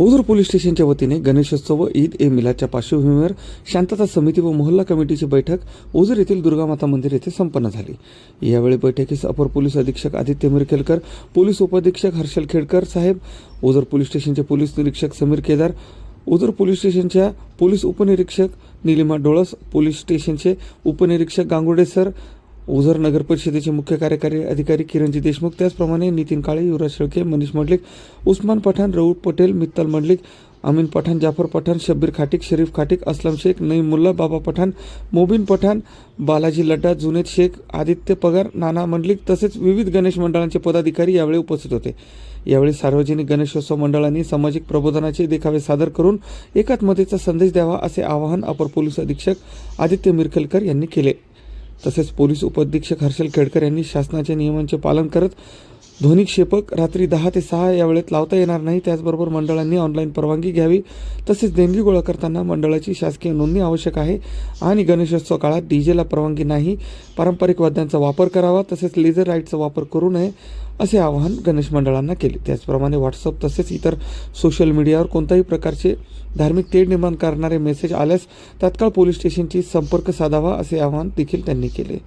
Ozar police स्टेशनच्या वतीने गणेशोत्सव व ईद ए मिलादच्या पार्श्वभूमीवर शांतता समिती व मोहल्ला कमिटीची बैठक ओझर येथील दुर्गामाता मंदिर येथे संपन्न झाली. यावेळी बैठकीस अपर पोलीस अधीक्षक आदित्य मिरखेलकर पोलीस उपअधीक्षक हर्षल खेडकर साहेब ओझर पोलीस स्टेशनचे पोलीस निरीक्षक समीर केदार ओझर पोलीस स्टेशनच्या पोलीस उपनिरीक्षक निलिमा डोळस पोलीस स्टेशनचे उपनिरीक्षक गांगुडे सर ओझर नगर परिषदेचे मुख्य कार्यकारी अधिकारी किरणजी देशमुख त्याचप्रमाणे नितीन काळे युवराज शेळके मनीष मंडलिक उस्मान पठाण रऊफ पटेल मित्तल मंडलिक अमीन पठाण जाफर पठाण शब्बीर खाटिक शरीफ खाटिक असलम शेख नईम मुल्ला बाबा पठाण मोबिन पठाण बालाजी लड्डा जुनेद शेख आदित्य पगार नाना मंडलिक तसेच विविध गणेश मंडळांचे पदाधिकारी यावेळी उपस्थित होते. यावेळी सार्वजनिक गणेशोत्सव मंडळांनी सामाजिक प्रबोधनाचे देखावे सादर करून एकात्मतेचा संदेश द्यावा असे आवाहन अपर पोलीस अधीक्षक आदित्य मिरखलकर यांनी केले. तसेच पोलीस उपअधीक्षक हर्षल खेडकर यांनी शासनाच्या नियमांचे पालन करत ध्वनिक्षेपक रात्री दहा ते सहा या वेळेत लावता येणार नाही. त्याचबरोबर मंडळांनी ऑनलाईन परवानगी घ्यावी. तसेच देणगी गोळा करताना मंडळाची शासकीय नोंदणी आवश्यक आहे. आणि गणेशोत्सव काळात डीजेला परवानगी नाही. पारंपरिक वाद्यांचा वापर करावा. तसेच लेझर राईटचा वापर करू नये असे आवाहन गणेश मंडळांना केले. त्याचप्रमाणे व्हॉट्सअप तसेच इतर सोशल मीडियावर कोणत्याही प्रकारचे धार्मिक तेढ निर्माण करणारे मेसेज आल्यास तात्काळ पोलीस स्टेशनशी संपर्क साधावा असे आवाहन देखील त्यांनी केले.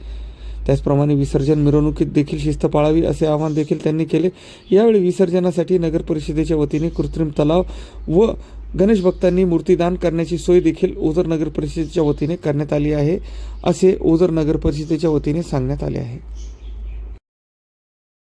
त्याचप्रमाणे विसर्जन मिरवणुकीत देखील शिस्त पाळावी असे आवाहन देखील त्यांनी केले. यावेळी विसर्जनासाठी नगर परिषदेच्या वतीने कृत्रिम तलाव व गणेश भक्तांनी मूर्तीदान करण्याची सोय देखील ओझर नगर परिषदेच्या वतीने करण्यात आली आहे असे ओझर नगर परिषदेच्या वतीने सांगण्यात आले आहे.